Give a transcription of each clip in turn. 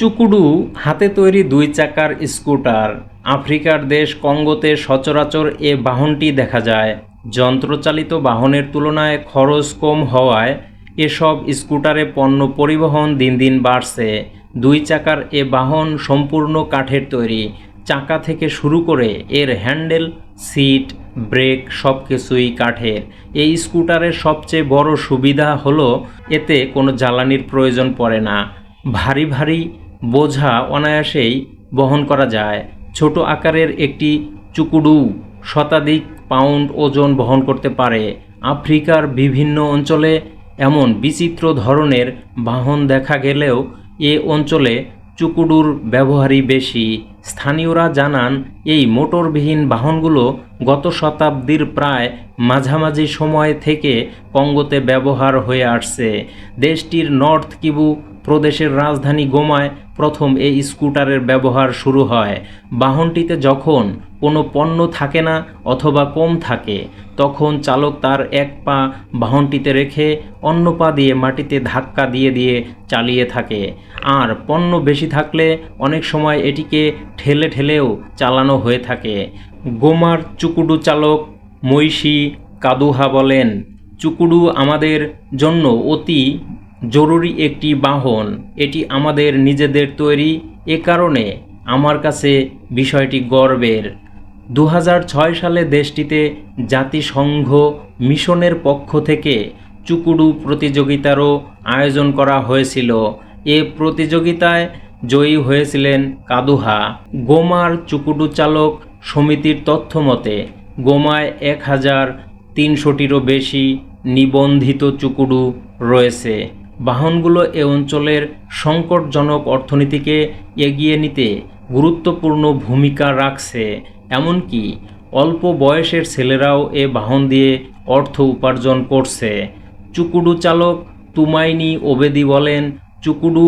চুকুডু হাতে তৈরি দুই চাকার স্কুটার। আফ্রিকার দেশ কঙ্গোতে সচরাচর এ বাহনটি দেখা যায়। যন্ত্রচালিত বাহনের তুলনায় খরচ কম হওয়ায় এসব স্কুটারে পণ্য পরিবহন দিন দিন বাড়ছে। দুই চাকার এ বাহন সম্পূর্ণ কাঠের তৈরি। চাকা থেকে শুরু করে এর হ্যান্ডেল, সিট, ব্রেক সব কিছুই কাঠের। এই স্কুটারের সবচেয়ে বড় সুবিধা হলো এতে কোনো জ্বালানির প্রয়োজন পড়ে না। ভারী ভারী বোঝা অনায়াসেই বহন করা যায়। ছোট আকারের একটি চুকুডু শতাধিক পাউন্ড ওজন বহন করতে পারে। আফ্রিকার বিভিন্ন অঞ্চলে এমন বিচিত্র ধরনের বাহন দেখা গেলেও এ অঞ্চলে চুকুডুর ব্যবহারই বেশি। স্থানীয়রা জানান, এই মোটরবিহীন বাহনগুলো গত শতাব্দীর প্রায় মাঝামাঝি সময় থেকে কঙ্গোতে ব্যবহার হয়ে আসছে। দেশটির নর্থ কিবু প্রদেশের রাজধানী গোমায় প্রথম এই স্কুটারের ব্যবহার শুরু হয়। বাহনটিতে যখন কোনো পণ্য থাকে না অথবা কম থাকে, তখন চালক তার এক পা বাহনটিতে রেখে অন্য পা দিয়ে মাটিতে ধাক্কা দিয়ে দিয়ে চালিয়ে থাকে। আর পণ্য বেশি থাকলে অনেক সময় এটিকে ঠেলে ঠেলেও চালানো হয়ে থাকে। গোমার চুকুডু চালক মৈশি কাদুহা বলেন, চুকুডু আমাদের জন্য অতি জরুরি একটি বাহন। এটি আমাদের নিজেদের তৈরি। এ কারণে আমার কাছে বিষয়টি গর্বের। দু হাজার ছয় সালে দেশটিতে জাতিসংঘ মিশনের পক্ষ থেকে চুকুডু প্রতিযোগিতারও আয়োজন করা হয়েছিল। এ প্রতিযোগিতায় জয়ী হয়েছিলেন কাদুহা। গোমার চুকুডু চালক সমিতির তথ্য মতে, গোমায় এক হাজার তিনশোটিরও বেশি নিবন্ধিত চুকুডু রয়েছে। বাহনগুলো এ অঞ্চলের সংকটজনক অর্থনীতিকে এগিয়ে নিতে গুরুত্বপূর্ণ ভূমিকা রাখছে। এমনকি অল্প বয়সের ছেলেরাও এ বাহন দিয়ে অর্থ উপার্জন করছে। চুকুডু চালক তুমাইনি ওবেদি বলেন, চুকুডু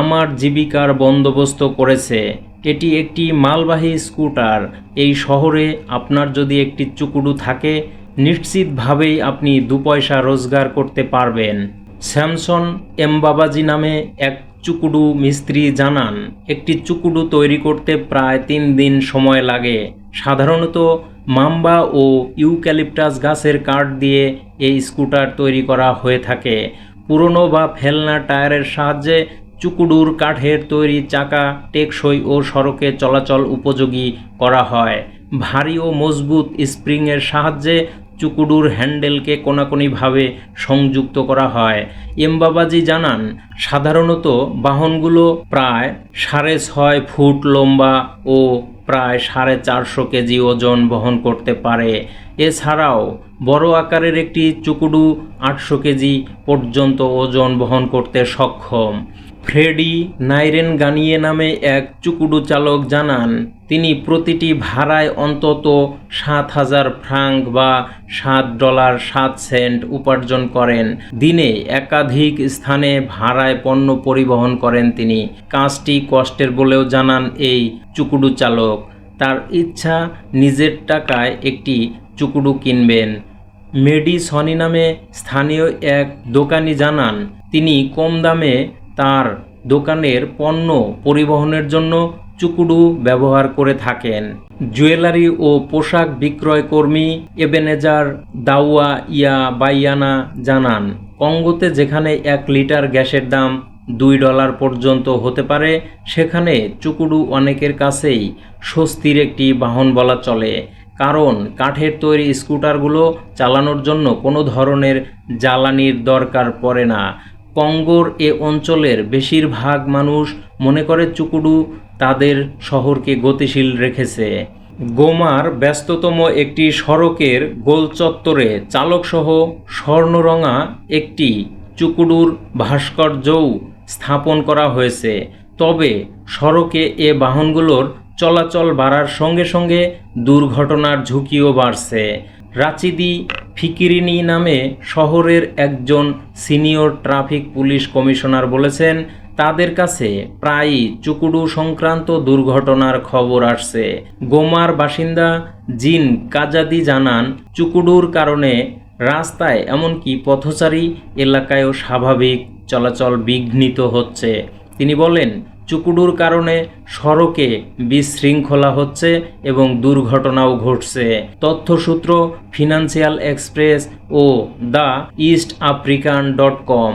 আমার জীবিকার বন্দোবস্ত করেছে। এটি একটি মালবাহী স্কুটার। এই শহরে আপনার যদি একটি চুকুডু থাকে, নিশ্চিতভাবেই আপনি দু পয়সা রোজগার করতে পারবেন। স্যামসন এমবাবাজি নামে এক চুকুডু মিস্ত্রি জানান, একটি চুকুডু তৈরি করতে প্রায় তিন দিন সময় লাগে। সাধারণত মাম্বা ও ইউক্যালিপটাস গাছের কাঠ দিয়ে এই স্কুটার তৈরি করা হয়ে থাকে। পুরনো বা ফেলনা টায়ারের সাহায্যে চুকুডুর কাঠের তৈরি চাকা টেকসই ও সড়কে চলাচল উপযোগী করা হয়। ভারী ও মজবুত স্প্রিংয়ের সাহায্যে চুকুডুর হ্যান্ডেলকে কোনাকুনিভাবে সংযুক্ত করা হয়। এমবাবাজি জানান, সাধারণত বাহনগুলো প্রায় সাড়ে ছয় ফুট লম্বা ও প্রায় সাড়ে চারশো কেজি ওজন বহন করতে পারে। এছাড়াও, বড় আকারের একটি চুকুডু আটশো কেজি পর্যন্ত ওজন বহন করতে সক্ষম। ফ্রেডি নাইরেন গানিয়ে নামে এক চুকুডু চালক জানান তিনি প্রতিটি ভাড়ায় অন্তত সাত হাজার ফ্রাঙ্ক বা সাত ডলার সাত সেন্ট উপার্জন করেন। দিনে একাধিক স্থানে ভাড়ায় পণ্য পরিবহন করেন তিনি। কাজটি কষ্টের বলেও জানান এই চুকুডু চালক। তার ইচ্ছা নিজের টাকায় একটি চুকুডু কিনবেন। মেডি সনি নামে স্থানীয় এক দোকানি জানান, তিনি কম দামে তার দোকানের পণ্য পরিবহনের জন্য চুকুডু ব্যবহার করে থাকেন। জুয়েলারি ও পোশাক বিক্রয় কর্মী এবেনেজার দাউয়া ইয়া বাইয়ানা জানান, কঙ্গোতে যেখানে এক লিটার গ্যাসের দাম দুই ডলার পর্যন্ত হতে পারে, সেখানে চুকুডু অনেকের কাছেই স্বস্তির একটি বাহন বলা চলে। কারণ কাঠের তৈরি স্কুটারগুলো চালানোর জন্য কোনো ধরনের জ্বালানির দরকার পড়ে না। কঙ্গোর এ অঞ্চলের বেশিরভাগ মানুষ মনে করে চুকুডু তাদের শহরকে গতিশীল রেখেছে। গোমার ব্যস্ততম একটি সড়কের গোলচত্বরে চালকসহ স্বর্ণরঙা একটি চুকুডুর ভাস্কর্যও স্থাপন করা হয়েছে। তবে সড়কে এ বাহনগুলোর চলাচল বাড়ার সঙ্গে সঙ্গে দুর্ঘটনার ঝুঁকিও বাড়ছে। রাচিদি ফিকিরিনি নামে শহরের একজন সিনিয়র ট্রাফিক পুলিশ কমিশনার বলেছেন, তাদের কাছে প্রায়ই চুকুডু সংক্রান্ত দুর্ঘটনার খবর আসছে। গোমার বাসিন্দা জিন কাজাদি জানান, চুকুডুর কারণে রাস্তায় এমনকি পথচারী এলাকায়ও স্বাভাবিক চলাচল বিঘ্নিত হচ্ছে। তিনি বলেন চুকুডুর কারণে সড়কে বিশৃঙ্খলা হচ্ছে এবং দুর্ঘটনাও ঘটছে। তথ্যসূত্র financial express O the East African dot com.